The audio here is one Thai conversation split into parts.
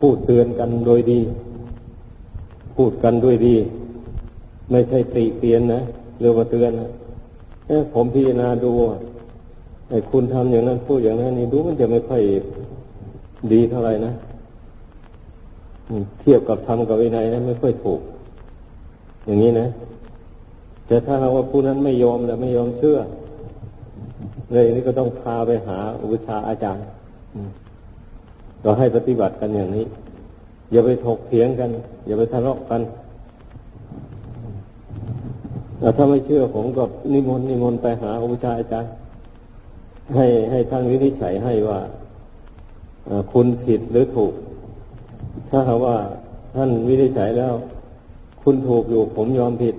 พูดเตือนกันโดยดี พูดกันด้วยดี ไม่ใช่ติเตียนนะเรือว่าเตือนนะผมพิจารณาดูไอ้คุณทำอย่างนั้นพูดอย่างนั้นนี่ดูมันจะไม่ค่อยดีเท่าไหร่นะเทียบกับธรรมกับวินัยนะไม่ค่อยถูก อย่างนี้นะแต่ถ้าเราว่าผู้นั้นไม่ยอมแล้วไม่ยอมเชื่อ เลยนี่ก็ต้องพาไปหาอุปชาอาจารย์ เราให้ปฏิบัติกันอย่างนี้ อย่าไปถกเถียงกัน อย่าไปทะเลาะกันแต่ถ้าไม่เชื่อผมก็นิมนต์นิมนต์ไปหาอุปชาอาจารย์ให้ให้ท่านวินิจฉัยให้ว่าคุณผิดหรือถูก ถ้าหากว่าท่านวินิจฉัยแล้ว คุณถูกอยู่ผมยอมผิด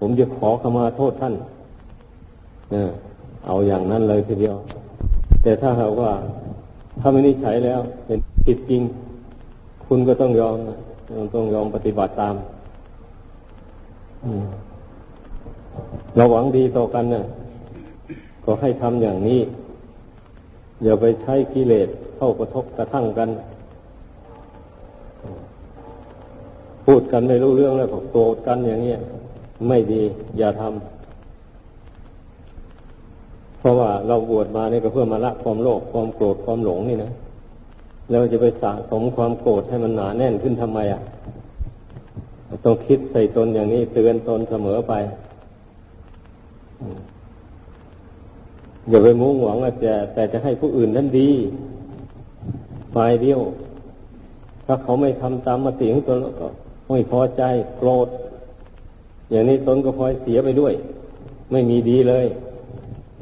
ผมจะขอขมาโทษท่านเอาอย่างนั้นเลยทีเดียว แต่ถ้าหากว่า ถ้าวินิจฉัยแล้ว เป็นผิดจริง คุณก็ต้องยอมต้องยอมปฏิบัติตามเราหวังดีต่อกันนะ่ะ ก็ให้ทำอย่างนี้ อย่าไปใช้กิเลสเข้ากระทบกระทั่งกัน พูดกันไม่รู้เรื่องแล้วก็โกรธกันอย่างนี้ไม่ดี อย่าทำ เพราะว่าเราบวชมาเนี่ยก็เพื่อมาละความโลภความโกรธความหลงนี่นะเราจะไปสะสมความโกรธให้มันหนาแน่นขึ้นทำไมอะต้องคิดใส่ตนอย่างนี้เตือนตนเสมอไปอย่าไปมุ่งหวังว่าจะแต่จะให้ผู้อื่นนั้นดีฝ่ายเดียว ถ้าเขาไม่ทำตามมติของตนก็ไม่พอใจโกรธอย่างนี้ตนก็พลอยเสียไปด้วย ไม่มีดีเลย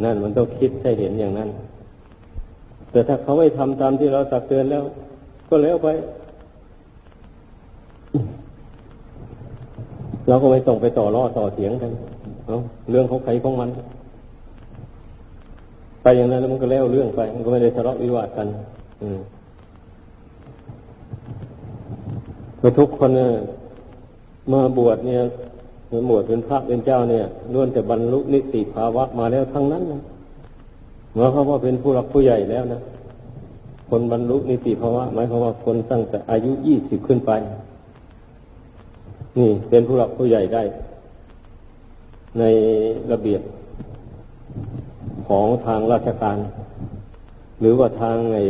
นั่นมันต้องคิดให้เห็นอย่างนั้น แต่ถ้าเขาไม่ทำตามที่เราตักเตือนแล้ว ก็แล้วไป เราก็ไม่ต้องไปต่อรอต่อเสียงกันเรื่องของใครของมัน ไปอย่างนั้นแล้วมันก็แล้วเรื่องไป มันก็ไม่ได้ทะเลาะวิวาทกัน อืมทุกคนเนี่ยมาบวชเนี่ย มาบวชเป็นพระเป็นเจ้าเนี่ยล้วนแต่บรรลุนิติภาวะมาแล้วทั้งนั้นนะหมายควาว่าเป็นผู้รักผู้ใหญ่แล้วนะคนบรรลุนิติภาวะหมายความว่าคนตั้งแต่อายุยี่สิบขึ้นไป นี่เป็นผู้รักผู้ใหญ่ได้ ในระเบียบของทางราชการ หรือว่าทางไอ้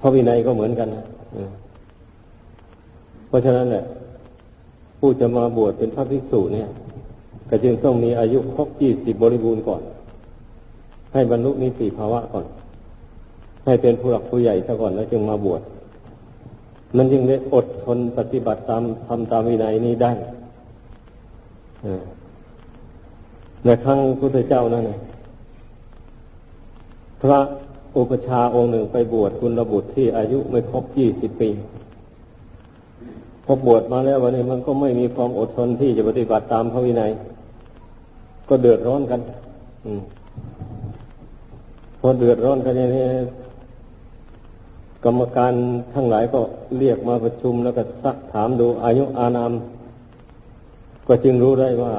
พระวินัยก็เหมือนกันนะเพราะฉะนั้นแหละ ผู้จะมาบวชเป็นพระภิกษุเนี่ย ก็จึงต้องมีอายุครบยี่สิบบริบูรณ์ก่อน ให้บรรลุนิติภาวะก่อน ให้เป็นผู้หลักผู้ใหญ่ซะก่อนแล้วจึงมาบวชมันจึงได้อดทนปฏิบัติตามทำตามวินัยนี้ได้ในครั้งพุทธเจ้านั่นพระอุปชาองค์หนึ่งไปบวชคุณระบุตรที่อายุไม่ครบยี่สิบปี พอบวชมาแล้ววันนี้มันก็ไม่มีความอดทนที่จะปฏิบัติตามพระวินัย ก็เดือดร้อนกัน อืมพอเดือดร้อนกันอย่างนี้กรรมการทั้งหลายก็เรียกมาประชุมแล้วก็ซักถามดูอายุอานาม ก็จึงรู้ได้ว่า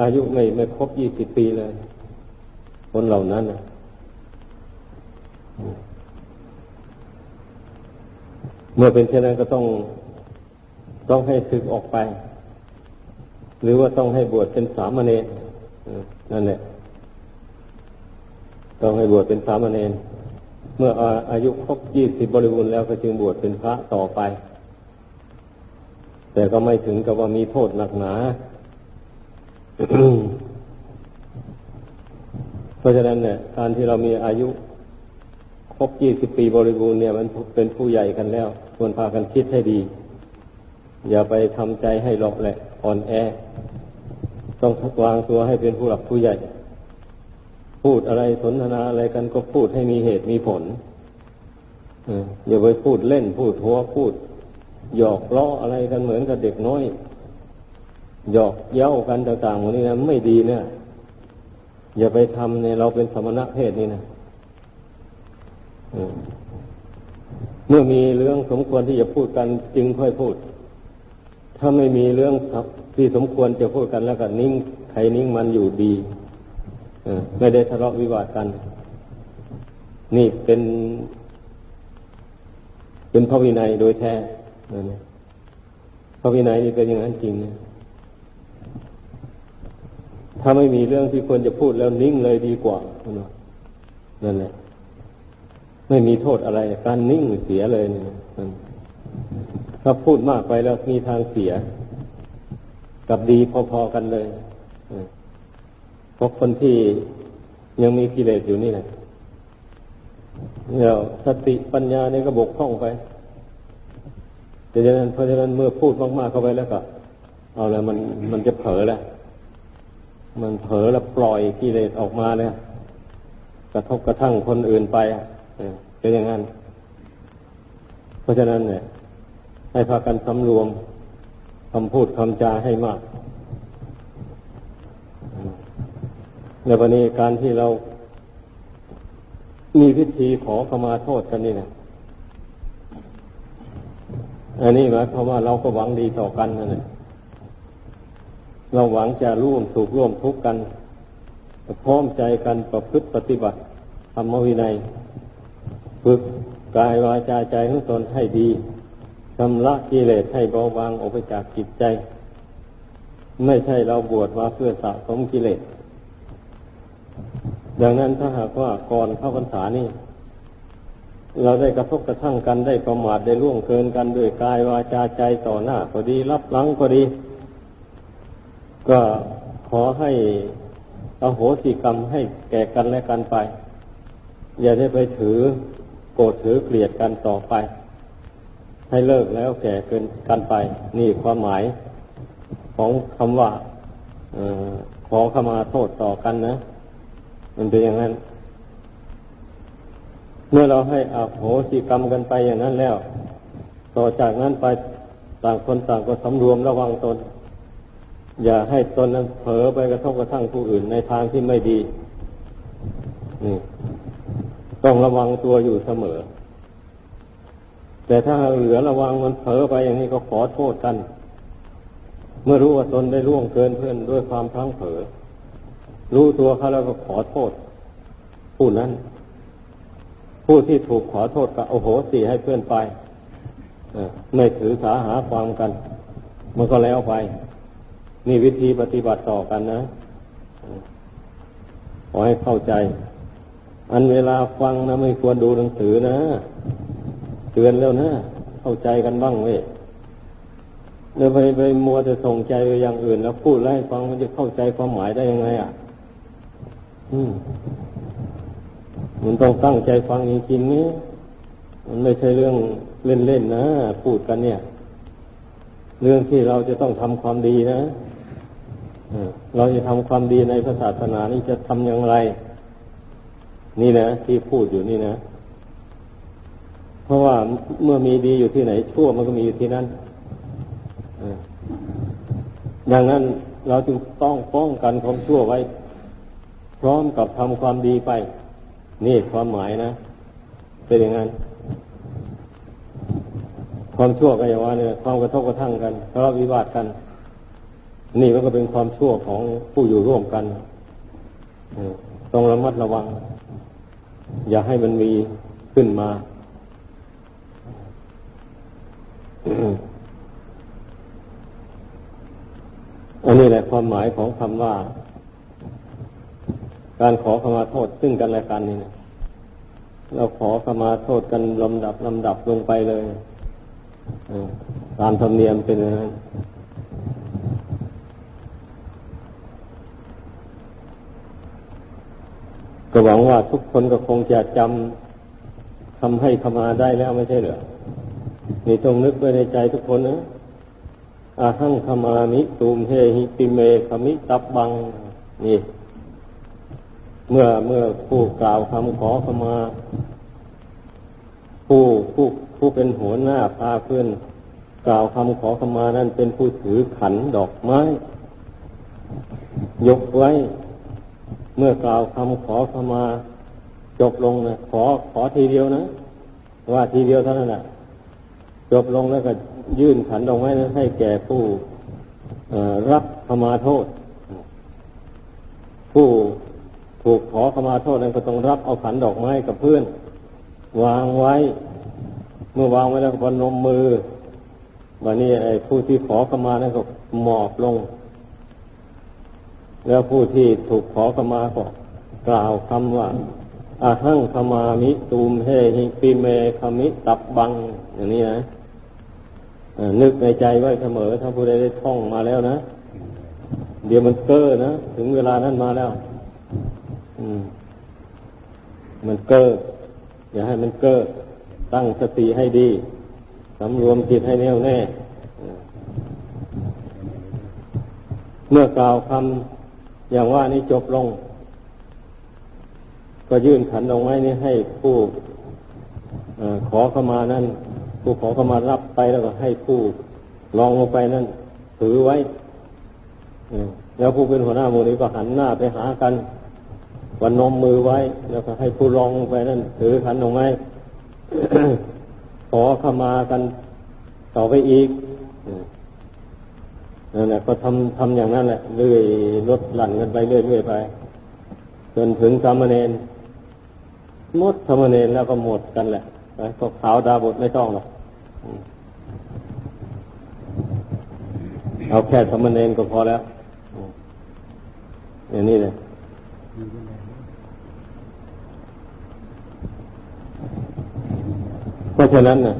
อายุไม่ไม่ครบยี่สิบปีเลย คนเหล่านั้นนะเมื่อเป็นเช่นนั้นก็ต้อง ต้องให้ศึกออกไป หรือว่าต้องให้บวชเป็นสามเณรนั่นแหละต้องให้บวชเป็นสามเณรเมื่ออายุครบยี่สิบบริบูรณ์แล้วก็จึงบวชเป็นพระต่อไป แต่ก็ไม่ถึงกับว่ามีโทษหนักหนาเพราะฉะนั้นเนี่ยการที่เรามีอายุครบยี่สิบปีบริบูรณ์เนี่ย มันเป็นผู้ใหญ่กันแล้ว ควรพากันคิดให้ดี อย่าไปทำใจให้หลอกแหละอ่อนแอ ต้องวางตัวให้เป็นผู้หลักผู้ใหญ่ พูดอะไรสนทนาอะไรกันก็พูดให้มีเหตุมีผลอย่าไปพูดเล่นพูดหัวพูด หยอกล้ออะไรกันเหมือนกับเด็กน้อย หยอกเย้ากันต่างๆวันนี้นะไม่ดีเนี่ยอย่าไปทำเนี่ยเราเป็นสมณะเพศนี่นะเมื่อมีเรื่องสมควรที่จะพูดกันจึงค่อยพูด ถ้าไม่มีเรื่องที่สมควรจะพูดกันแล้วก็นิ่งใครนิ่งมันอยู่ดีไม่ได้ทะเลาะวิวาทกัน นี่เป็น เป็นพระวินัยโดยแท้พระวินัยนี่เป็นอย่างนั้นจริงนะถ้าไม่มีเรื่องที่ควรจะพูดแล้วนิ่งเลยดีกว่านั่นแหละไม่มีโทษอะไร การนิ่งเสียเลยนี่ ถ้าพูดมากไปแล้วมีทางเสีย กับดีพอๆกันเลยเพราะคนที่ยังมีกิเลสอยู่นี่แหละเดี๋ยวสติปัญญาเนี่ยก็บกพร่องไปดังนั้นเพราะฉะนั้นเมื่อพูดมากๆเข้าไปแล้วก็ เอาแล้วมันมันจะเผลอแล้วมันเผลอแล้วปล่อยกิเลสออกมาเลยกระทบกระทั่งคนอื่นไปเป็นอย่างนั้น เพราะฉะนั้นเนี่ย ให้พากันสำรวมคำพูดคำจาให้มาก ในวันนี้การที่เรามีพิธีขอขมาโทษกันนี่นะอันนี้หมายความว่าเราก็หวังดีต่อกันนั่นแหละเราหวังจะร่วมสุขร่วมทุกข์กันพร้อมใจกันประพฤติปฏิบัติธรรมวินัย ฝึกกายวาจาใจของตนให้ดี ชำระกิเลสให้เบาบางออกไปจากจิตใจ ไม่ใช่เราบวชมาเพื่อสะสมกิเลส ดังนั้นถ้าหากว่าก่อนเข้าพรรษานี่ เราได้กระทบกระทั่งกันได้ประมาทได้ล่วงเกินกันด้วยกายวาจาใจต่อหน้าก็ดีรับหลังก็ดี ก็ขอให้อโหสิกรรมให้แก่กันและกันไป อย่าได้ไปถือโกรธถือเกลียดกันต่อไป ให้เลิกแล้วแก่เกินกันไป นี่ความหมายของคำว่าอขอขมาโทษต่อกันนะ มันเป็นอย่างนั้น เมื่อเราให้อโหสิกรรมกันไปอย่างนั้นแล้ว ต่อจากนั้นไปต่างคนต่างก็สำรวมระวังตน อย่าให้ตนนั้นเผลอไปกระทบกระทั่งผู้อื่นในทางที่ไม่ดีนี่ต้องระวังตัวอยู่เสมอ แต่ถ้าเหลือระวังมันเผลอไปอย่างนี้ก็ขอโทษกัน เมื่อรู้ว่าตนได้ล่วงเกินเพื่อนด้วยความพลั้งเผลอรู้ตัวเขาแล้วก็ขอโทษ ผู้นั้น ผู้ที่ถูกขอโทษก็โอโหสีให้เพื่อนไปไม่ถือสาหาความกัน มันก็แล้วไป นี่วิธีปฏิบัติต่อกันนะขอให้เข้าใจ อันเวลาฟังนะไม่ควรดูหนังสือนะ เตือนแล้วนะ เข้าใจกันบ้างเว้ยเดี๋ยวไปไปมัวจะส่งใจไปอย่างอื่น แล้วพูดแล้วให้ฟังมันจะเข้าใจความหมายได้ยังไงอะมันต้องตั้งใจฟังจริงๆนี่มันไม่ใช่เรื่องเล่นๆนะพูดกันเนี่ย เรื่องที่เราจะต้องทำความดีนะเราจะทำความดีในศาสนานี่จะทำอย่างไร นี่นะที่พูดอยู่นี่นะ เพราะว่าเมื่อมีดีอยู่ที่ไหน ชั่วมันก็มีอยู่ที่นั่นดังนั้นเราจึงต้องป้องกันความชั่วไว้ พร้อมกับทำความดีไป นี่ความหมายนะ เป็นอย่างนั้น ความชั่วก็อย่างว่าเนี่ยความกระทบกระทั่งกันทะเลาะวิวาทกัน นี่มันก็เป็นความชั่วของผู้อยู่ร่วมกันต้องระมัดระวัง อย่าให้มันมีขึ้นมา อันนี้แหละความหมายของคำว่า การขอขมาโทษซึ่งกันและกันนี่นะเราขอขมาโทษกันลำดับลำดับลงไปเลยตามธรรมเนียมเป็นอย่างนั้นก็หวังว่าทุกคนก็คงจะจำทำให้ขมาได้แล้วไม่ใช่เหรอ นี่ต้องนึกไว้ในใจทุกคนนะอาหังขมามิตุมเฮหิติเมขมิตับบัง นี่ เมื่อเมื่อผู้กล่าวคำขอขมา ผู้ผู้ผู้เป็นหัวหน้าพาเพื่อนกล่าวคำขอขมานั่นเป็นผู้ถือขันดอกไม้ ยกไว้ เมื่อกล่าวคำขอขมา จบลงนะขอขอทีเดียวนะ ว่าทีเดียวเท่านั้นนะ จบลงแล้วก็ยื่นขันดอกไม้ให้แก่ผู้รับขมาโทษ ผู้ถูกขอขมาโทษนั้นก็ต้องรับเอาขันดอกไม้กับเพื่อน วางไว้ เมื่อวางไว้แล้วก็นมมือวันนี้ไอ้ผู้ที่ขอขมานั้นก็หมอบลง แล้วผู้ที่ถูกขอขมาก็กล่าวคำว่าอาหังขมามิตูมเฮหิปิเมคมิตับบัง อย่างนี้นะ นึกในใจไว้เสมอ ถ้าผู้ใดได้ท่องมาแล้วนะ เดี๋ยวมันเก้อนะ ถึงเวลานั้นมาแล้ว อืม มันเก้ออย่าให้มันเก้อตั้งสติให้ดีสำรวมจิตให้แน่วแน่ เมื่อกล่าวคำอย่างว่านี้จบลง ก็ยื่นขันลงไว้นี่ให้ผู้อขอเข้ามานั่น ผู้ขอเข้ามารับไปแล้วก็ให้ผู้ลองลงไปนั่นถือไว้แล้วผู้เป็นหัวหน้าหมู่นี้ก็หันหน้าไปหากันวันนมมือไว้ แล้วก็ให้ผู้ลองลงไปนั่นถือขันลงไว้ขอเข้ามากันต่อไปอีกนั่นแหละก็ทำทำอย่างนั้นแหละเรื่อยลดหลั่นกันไปเรื่อยๆไป จนถึงสามเณรหมดสามเณรแล้วก็หมดกันแหละก็ขาวดาบทไม่ต้องหรอก เอาแค่สามเณรก็พอแล้วอย่างนี้เลยเพราะฉะนั้นนะ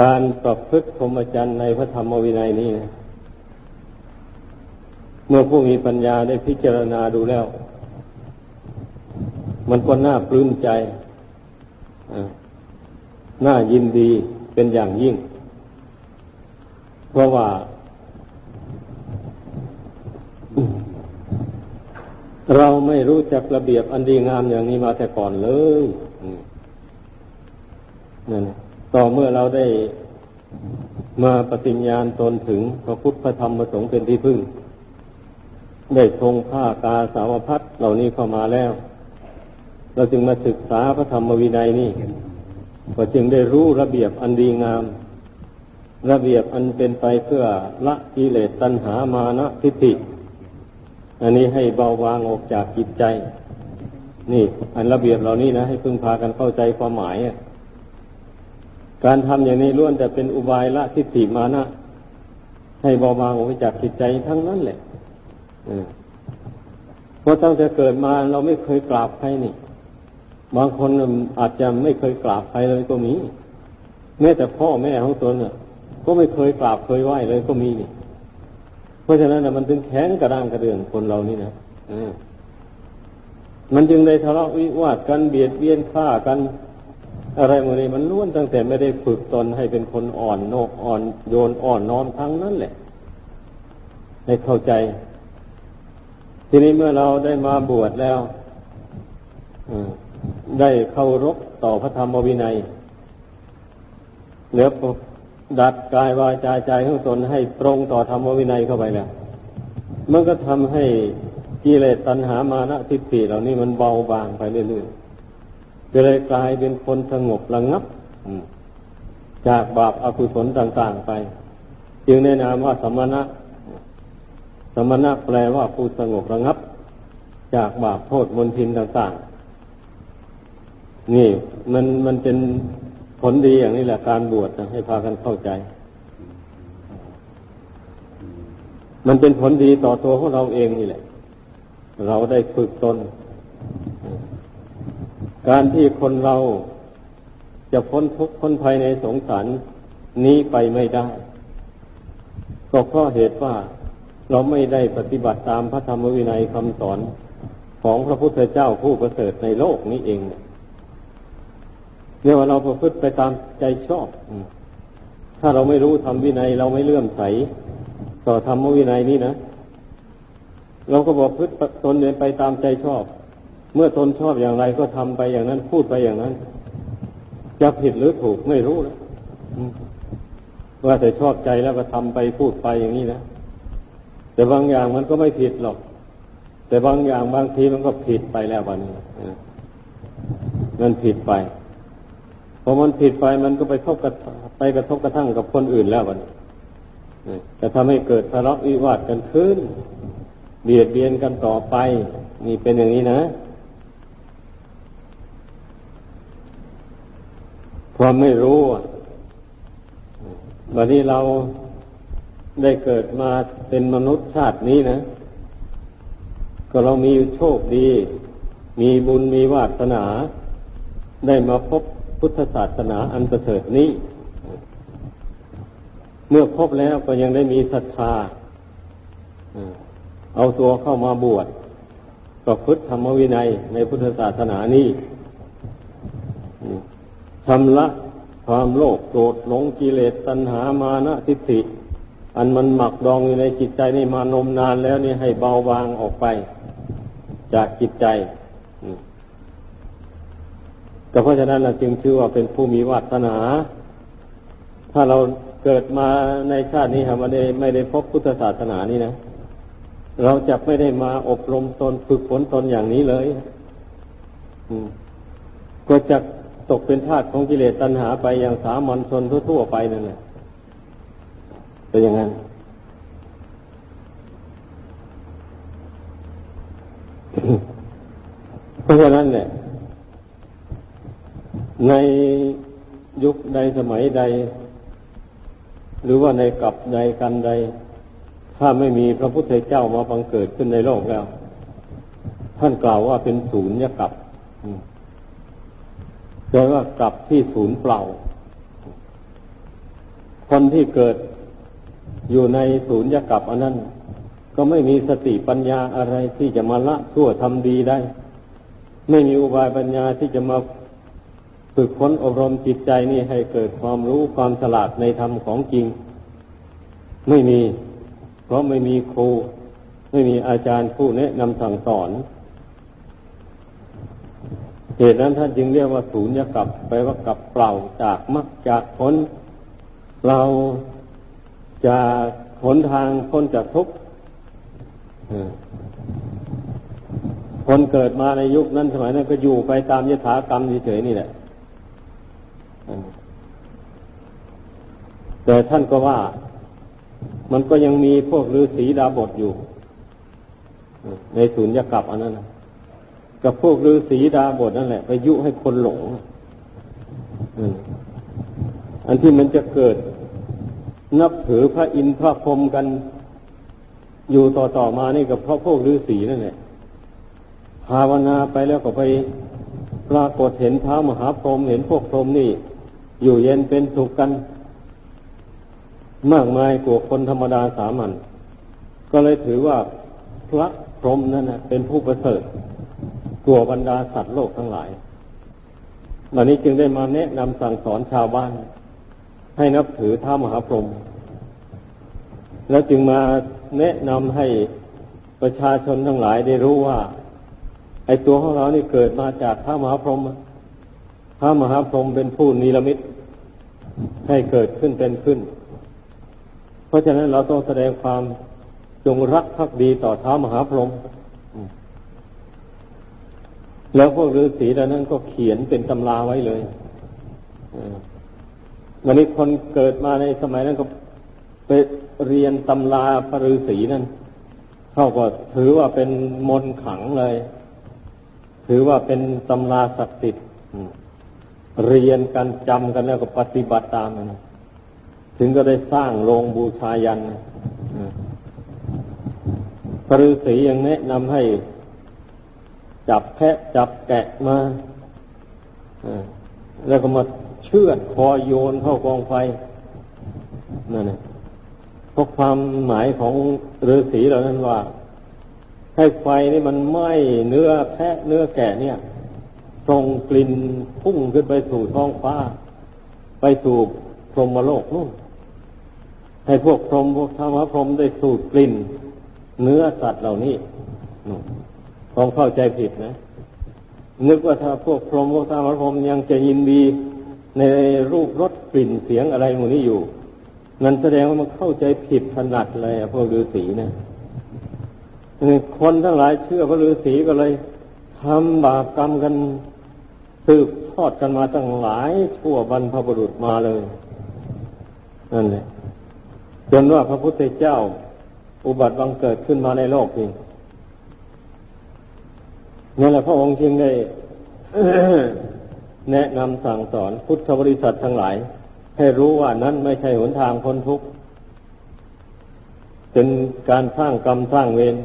การประพฤติพรหมจรรย์ในพระธรรมวินัยนี้นะเมื่อผู้มีปัญญาได้พิจารณาดูแล้ว มันก็น่าปลื้มใจ น่ายินดีเป็นอย่างยิ่ง เพราะว่า เราไม่รู้จักระเบียบอันดีงามอย่างนี้มาแต่ก่อนเลยนั่นต่อเมื่อเราได้มาปฏิญญาณตนถึงพระพุทธพระธรรมพระสงฆ์เป็นที่พึ่ง ได้ทรงผ้ากาสาวพัดเหล่านี้เข้ามาแล้ว เราจึงมาศึกษาพระธรรมวินัยนี่ ก็จึงได้รู้ระเบียบอันดีงาม ระเบียบอันเป็นไปเพื่อละกิเลสตัณหามานะทิฏฐิอันนี้ให้เบาบางออกจากจิตใจ นี่ อันระเบียบเหล่านี้นะให้พึ่งพากันเข้าใจความหมายการทำอย่างนี้ล้วนแต่เป็นอุบายละทิฏฐิมานะให้เบาบางออกจากจิตใจทั้งนั้นแหละเพราะตั้งแต่เกิดมาเราไม่เคยกราบใครนี่ บางคนอาจจะไม่เคยกราบใครเลยก็มี แม้แต่พ่อแม่ของตนน่ะ ก็ไม่เคยกราบเคยไหว้เลยก็มีนี่ เพราะฉะนั้นมันถึงแข็งกระด้างกระเดื่องคนเรานี่นะมันจึงได้ทะเลาะวิวาทกันเบียดเบียนฆ่ากัน อะไรพวกนี้มันล้วนตั้งแต่ไม่ได้ฝึกตนให้เป็นคนอ่อนโนกอ่อนโยนอ่อนน้อมทั้งนั้นแหละให้เข้าใจ ทีนี้เมื่อเราได้มาบวชแล้ว ได้เขารบต่อพระธรรมวินัยเหลือดัดกายวาจาใจของตนให้ตรงต่อธรรมวินัยเข้าไปแล้วมันก็ทำให้กิเลสตัณหามานะทิฏฐิเหล่านี้มันเบาบางไปเรื่อยๆก็เลยกลายเป็นคนสงบระงับจากบาปอกุศลต่าง ๆไป จึงแนะนาว่าสมณะ สมณะแปลว่าผู้สงบระงับ จากบาปโทษมนทินต่าง ๆ นี่มันมันเป็นผลดีอย่างนี้แหละการบวชนะให้พากันเข้าใจ มันเป็นผลดีต่อตัวของเราเองนี่แหละ เราได้ฝึกตน การที่คนเราจะพ้นทุกข์พ้นภัยในสงสารนี้ไปไม่ได้ ก็เพราะเหตุว่าเราไม่ได้ปฏิบัติตามพระธรรมวินัยคำสอนของพระพุทธเจ้าผู้ประเสริฐในโลกนี้เองเรียกว่าเราประพฤติไปตามใจชอบ ถ้าเราไม่รู้ทำวินัย เราไม่เลื่อมใส ต่อธรรมวินัยนี้นะ เราก็บอกพฤติตนเดินไปตามใจชอบ เมื่อตนชอบอย่างไรก็ทำไปอย่างนั้น พูดไปอย่างนั้น จะผิดหรือถูกไม่รู้นะว่าแต่ชอบใจแล้วก็ทำไปพูดไปอย่างนี้นะแต่บางอย่างมันก็ไม่ผิดหรอก แต่บางอย่างบางทีมันก็ผิดไปแล้ววันนี้มันผิดไปพ อมันผิดไปมันก็ไปทบกับไปกระทบกระทั่งกับคนอื่นแล้วมันจะทำให้เกิดทะเลาะวิวาทกันขึ้น เบียดเบียนกันต่อไป นี่เป็นอย่างนี้นะความไม่รู้วันนี้เราได้เกิดมาเป็นมนุษย์ชาตินี้นะ ก็เรามีโชคดี มีบุญมีวาสนา ได้มาพบ พุทธศาสนาอันประเสริฐนี้ เมื่อพบแล้วก็ยังได้มีศรัทธาเอาตัวเข้ามาบวชก็พุทธธรรมวินัยในพุทธศาสนานี้ชำระความโลภโกรธหลงกิเลสตัณหามานะทิฏฐิ อันมันหมักดองอยู่ในจิตใจนี่มานมนานแล้วนี่ให้เบาบางออกไป จากจิตใจ ก็เพราะฉะนั้นเราจึงชื่อว่าเป็นผู้มีวาสนา ถ้าเราเกิดมาในชาตินี้ครับไม่ได้ไม่ได้พบพุทธศาสนานี่นะ เราจะไม่ได้มาอบรมตนฝึกฝนตนอย่างนี้เลยก็จะตกเป็นทาสของกิเลสตัณหาไปอย่างสามัญชนทั่วๆไปนั่นแหละเป็นอย่างนั้นเพราะฉะนั้นเนี่ย ในยุคใดสมัยใด หรือว่าในกับใดกันใด ถ้าไม่มีพระพุทธเจ้ามาบังเกิดขึ้นในโลกแล้ว ท่านกล่าวว่าเป็นศูนย์ยกับแปลว่ากลับที่ศูนย์เปล่า คนที่เกิดอยู่ในศูนย์ยกับอันนั้น ก็ไม่มีสติปัญญาอะไรที่จะมาละชั่วทำดีได้ ไม่มีอุบายปัญญาที่จะมา ฝึกค้นอบรมจิตใจนี่ให้เกิดความรู้ความฉลาดในธรรมของจริง ไม่มี เพราะไม่มีครู ไม่มีอาจารย์ผู้แนะนำสั่งสอนเหตุนั้นท่านจึงเรียกว่าศูนย์กับไปว่ากับเปล่าจากมรรคจากผลเราจะหนทางพ้นจากทุกข์คนเกิดมาในยุคนั้นสมัยนั้นก็อยู่ไปตามยถากรรมเฉยๆนี่แหละ แต่ท่านก็ว่า มันก็ยังมีพวกฤาษีดาบทอยู่ ในศูนย์ยกับอันนั้นกับพวกฤาษีดาบทนั่นแหละ ไปยุให้คนหลงอันที่มันจะเกิด นับถือพระอินทร์พระพรหมกันอยู่ต่อต่อมานี่กับพระพวกฤาษีนั่นแหละภาวนาไปแล้วก็ไปปรากฏเห็นเท้ามหาพรหมเห็นพวกพรหมนี่ อยู่เย็นเป็นสุขกัน มากมายกว่าคนธรรมดาสามัญก็เลยถือว่าพระพรหมนั่นนะเป็นผู้ประเสริฐกลัวบรรดาสัตว์โลกทั้งหลายวันนี้จึงได้มาแนะนำสั่งสอนชาวบ้าน ให้นับถือท้ามหาพรหมแล้วจึงมาแนะนำให้ประชาชนทั้งหลายได้รู้ว่า ไอ้ตัวของเรานี่เกิดมาจากท้ามหาพรหม ท้ามหาพรหมเป็นผู้นิรมิตให้เกิดขึ้นเป็นขึ้น เพราะฉะนั้นเราต้องแสดงความจงรักภักดีต่อท้ามหาพรหมแล้วพวกฤาษีเหล่านั้นก็เขียนเป็นตำราไว้เลยวันนี้คนเกิดมาในสมัยนั้นก็ไปเรียนตำราพระฤาษีนั่นเขาก็ถือว่าเป็นมนขังเลย ถือว่าเป็นตำราศักดิ์สิทธิ์ เรียนกันจำกันแล้วก็ปฏิบัติตามมันถึงก็ได้สร้างโรงบูชายันพระฤาษียังแนะนำให้ จับแพะจับแกะมาแล้วก็มาเชือดคอโยนเข้ากองไฟนั่นเองเพราะความหมายของฤาษีเหล่านั้นว่า ให้ไฟนี่มันไหม้เนื้อแพะเนื้อแกะเนี่ย ส่งกลิ่นพุ่งขึ้นไปสู่ท้องฟ้า ไปสู่พรหมโลกนู่นให้พวกพรหมพวกธรรมพรหมได้สูดกลิ่น เนื้อสัตว์เหล่านี้คงเข้าใจผิดนะ นึกว่าถ้าพวกพรหมพวกธรรมพรหมยังจะยินดีในรูปรสกลิ่นเสียงอะไรหมดนี้อยู่ นั่นแสดงว่ามันเข้าใจผิดถนัดเลยพวกฤาษีนะคนทั้งหลายเชื่อพระฤาษีก็เลยทำบาปกรรมกัน สืบทอดกันมาตั้งหลายชั่วบรรพบุรุษมาเลยนั่นแหละจนว่าพระพุทธเจ้า อุบัติบังเกิดขึ้นมาในโลกเองนั่นแหละพระองค์จึงได้แนะนำสั่งสอนพุทธบริษัททั้งหลาย ให้รู้ว่านั้นไม่ใช่หนทางพ้นทุกข์เป็นการสร้างกรรมสร้างเวร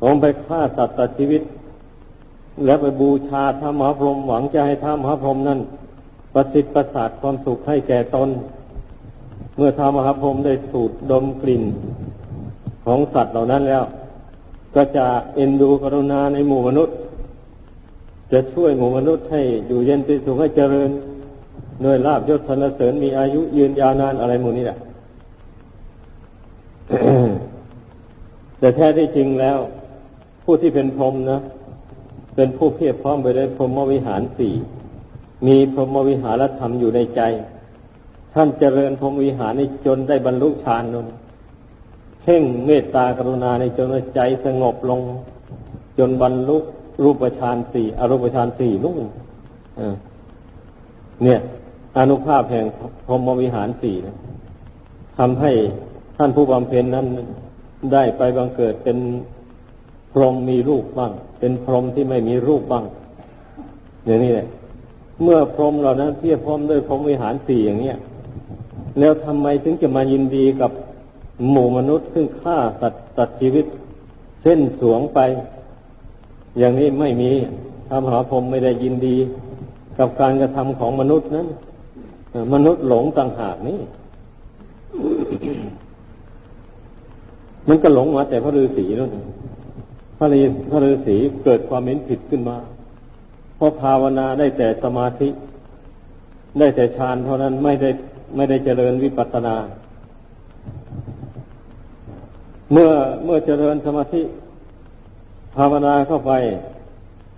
ผมไปฆ่าสัตว์ตัดชีวิต แล้วไปบูชาท้ามหาพรหมหวังจะให้ท้ามหาพรหมนั้นประสิทธิ์ประสาทความสุขให้แก่ตน เมื่อท้ามหาพรหมได้สูดดมกลิ่นของสัตว์เหล่านั้นแล้ว ก็จะเอ็นดูกรุณาในหมู่มนุษย์ จะช่วยหมู่มนุษย์ให้อยู่เย็นเป็นสุขให้เจริญโดยลาบยศสรรเสริญมีอายุยืนยาวนานอะไรหมู่นี้แหละแต่แท้ที่จริงแล้ว ผู้ที่เป็นพรหมนะ เป็นผู้เพียรพร้อมไปด้วยพรหมวิหารสี่มีพรหมวิหารธรรมอยู่ในใจ ท่านเจริญพรหมวิหารในจนได้บรรลุฌานนนเพ่งเมตตากรุณาในจนใจสงบลง จนบรรลุรูปฌานสี่อรูปฌานสี่นู่นเนี่ย อนุภาพแห่งพรหมวิหารสี่นะทำให้ท่านผู้บำเพ็ญนั้นได้ไปบังเกิดเป็นพรหมมีรูปบ้าง เป็นพรหมที่ไม่มีรูปบ้างอย่างนี้แหละเมื่อพรหมเหล่านั้นเทียบพร้อมด้วยพรหมวิหารสี่อย่างเนี้ยแล้วทำไมถึงจะมายินดีกับหมู่มนุษย์ซึ่งฆ่าตัดตัดชีวิตเส้นสวงไป อย่างนี้ไม่มีพระมหาพรหมไม่ได้ยินดี กับการกระทำของมนุษย์นั้นมนุษย์หลงต่างหากนี่มันก็หลงมาแต่พระฤาษีนั่นเอง พระฤพระฤาษีเกิดความเห็นผิดขึ้นมา เพราะภาวนาได้แต่สมาธิ ได้แต่ฌานเท่านั้นไม่ได้ไม่ได้เจริญวิปัสสนา เมื่อเมื่อเจริญสมาธิ ภาวนาเข้าไป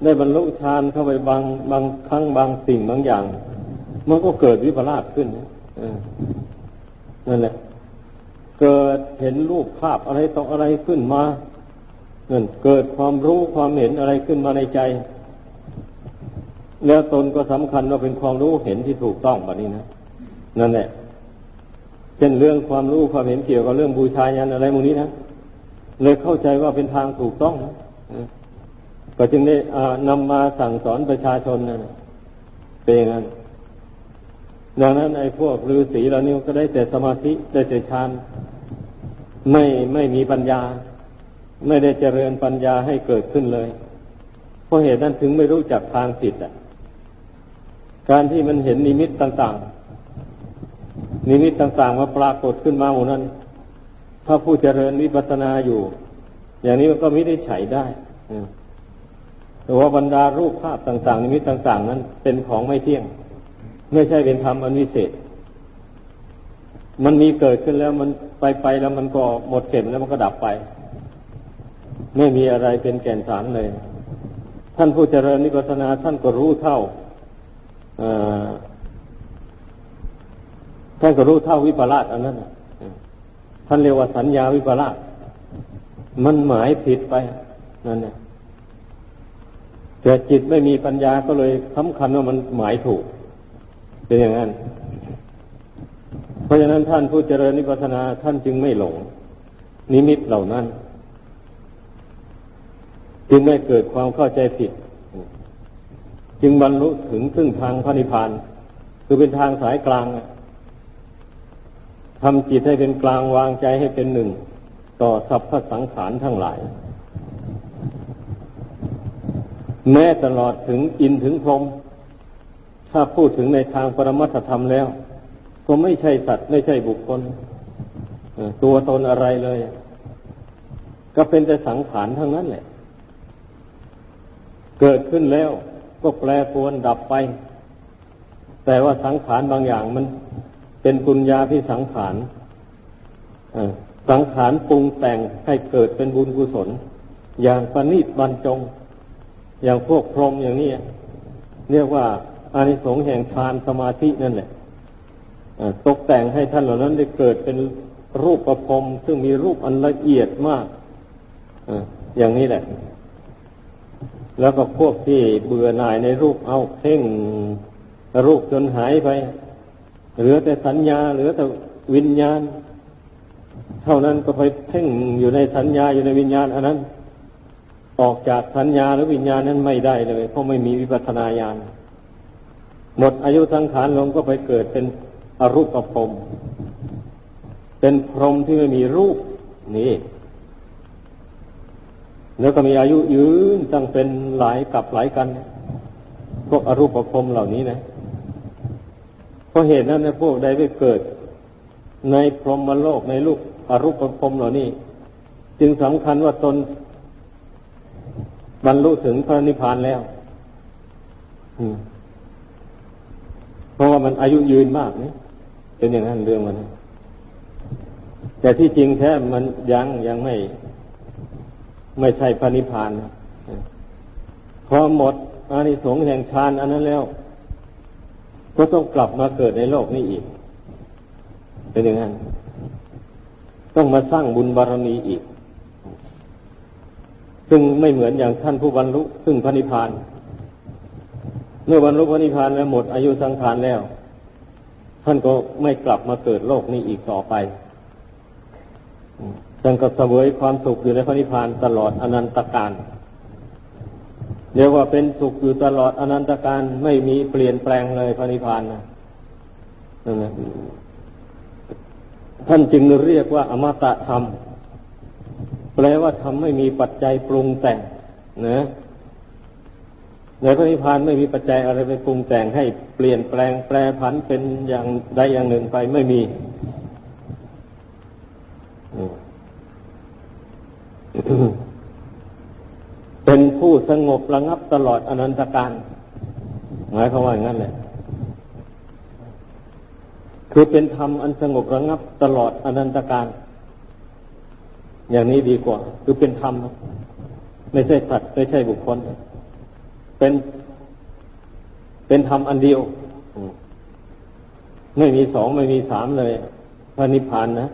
ได้บรรลุฌานเข้าไปบางบางครั้งบางสิ่งบางอย่างมันก็เกิดวิปลาสขึ้นนั่นแหละ เกิดเห็นรูปภาพอะไรต่ออะไรขึ้นมา เงินเกิดความรู้ความเห็นอะไรขึ้นมาในใจ แล้วตนก็สำคัญว่าเป็นความรู้เห็นที่ถูกต้องแบบนี้นะนั่นแหละเช่นเรื่องความรู้ความเห็นเกี่ยวกับเรื่องบูชายันอะไรมูนี้นะเลยเข้าใจว่าเป็นทางถูกต้องนะก็จึงได้นำมาสั่งสอนประชาชนนะเป็นอย่างนั้นดังนั้นไอ้พวกฤาษีเหล่านี้ก็ได้แต่สมาธิได้แต่ฌานไม่ไม่มีปัญญา ไม่ได้เจริญปัญญาให้เกิดขึ้นเลย เพราะเหตุนั้นถึงไม่รู้จักทางผิดอะ การที่มันเห็นนิมิตต่างๆ นิมิตต่างๆมาปรากฏขึ้นมาหมดนั้น ถ้าผู้เจริญวิปัสสนาอยู่ อย่างนี้มันก็ไม่ได้ใช้ได้แต่ว่าบรรดารูปภาพต่างๆ นิมิตต่าง ๆ นั้นเป็นของไม่เที่ยง ไม่ใช่เป็นธรรมอันวิเศษ มันมีเกิดขึ้นแล้วมันไปไปแล้วมันก็หมดเข็มแล้วมันก็ดับไป ไม่มีอะไรเป็นแก่นสารเลย ท่านผู้เจริญนิพพานาท่านก็รู้เท่าท่านก็รู้เท่าวิปลาสอันนั้นท่านเรียกว่าสัญญาวิปลาสมันหมายผิดไปนั่นเนี่ยแต่จิตไม่มีปัญญาก็เลยสำคัญว่ามันหมายถูก เป็นอย่างนั้น เพราะฉะนั้นท่านผู้เจริญนิพพานาท่านจึงไม่หลง นิมิตเหล่านั้น จึงไม่เกิดความเข้าใจผิด จึงบรรลุถึงซึ่งทางพระนิพพาน คือเป็นทางสายกลางทำจิตให้เป็นกลางวางใจให้เป็นหนึ่ง ต่อสัพพสังขารทั้งหลาย แม้ตลอดถึงอินถึงพรมถ้าพูดถึงในทางปรมัตถธรรมแล้ว ก็ไม่ใช่สัตว์ ไม่ใช่บุคคล ตัวตนอะไรเลย ก็เป็นแต่สังขารทั้งนั้นแหละ เกิดขึ้นแล้วก็แปรปรวนดับไป แต่ว่าสังขารบางอย่างมันเป็นปุญญาที่สังขารสังขารปรุงแต่งให้เกิดเป็นบุญกุศล อย่างปณิบรรจง อย่างพวกพรหมอย่างนี้เรียกว่าอานิสงส์แห่งฌานสมาธินั่นแหละตกแต่งให้ท่านเหล่านั้นได้เกิดเป็นรูปประพรมซึ่งมีรูปอันละเอียดมากอย่างนี้แหละ แล้วก็พวกที่เบื่อหน่ายในรูปเอาเพ่งรูปจนหายไป เหลือแต่สัญญา เหลือแต่วิญญาณ เท่านั้นก็ไปเพ่งอยู่ในสัญญาอยู่ในวิญญาณอันนั้น ออกจากสัญญาหรือวิญญาณนั้นไม่ได้เลย เพราะไม่มีวิปัสสนาญาณหมดอายุสังขารลงก็ไปเกิดเป็นอรูปภพเป็นพรหมที่ไม่มีรูปนี่ แล้วก็มีอายุยืนตั้งเป็นหลายกับหลายกัน พวกอรูปภพเหล่านี้นะเพราะเหตุนั้นนะพวกใดไปเกิด ในพรหมโลกในลูกอรูปภพเหล่านี้ จึงสำคัญว่าตนบรรลุถึงพระนิพพานแล้วเพราะว่ามันอายุยืนมากนี่เป็นอย่างนั้นเรื่องมันแต่ที่จริงแท้มันยังยังไม่ ไม่ใช่พระนิพพานพอหมดอานิสงส์แห่งฌานอันนั้นแล้ว ก็ต้องกลับมาเกิดในโลกนี้อีก เป็นอย่างนั้น ต้องมาสร้างบุญบารมีอีก ซึ่งไม่เหมือนอย่างท่านผู้บรรลุซึ่งพระนิพพาน เมื่อบรรลุพระนิพพานแล้วหมดอายุสังขารแล้ว ท่านก็ไม่กลับมาเกิดโลกนี้อีกต่อไป ท่านก็เสวยความสุขอยู่ในพระนิพพานตลอดอนันตการเรียกว่าเป็นสุขอยู่ตลอดอนันตการไม่มีเปลี่ยนแปลงเลยพระนิพพานนะนั่นแหละท่านจึงเรียกว่า อมตะธรรม แปลว่าธรรมไม่มีปัจจัยปรุงแต่งนะในพระนิพพานไม่มีปัจจัยอะไรไปปรุงแต่งให้เปลี่ยนแปลงแปรผันเป็นอย่างใดอย่างหนึ่งไปไม่มี เป็นผู้สงบระงับตลอดอนันตการหมายความว่าอย่างนั้นแหละคือเป็นธรรมอันสงบระงับตลอดอนันตการ อย่างนี้ดีกว่า คือเป็นธรรมไม่ใช่สัตว์ไม่ใช่บุคคล เป็นเป็นธรรมอันเดียว ไม่มีสองไม่มีสามเลยพระนิพพานนะ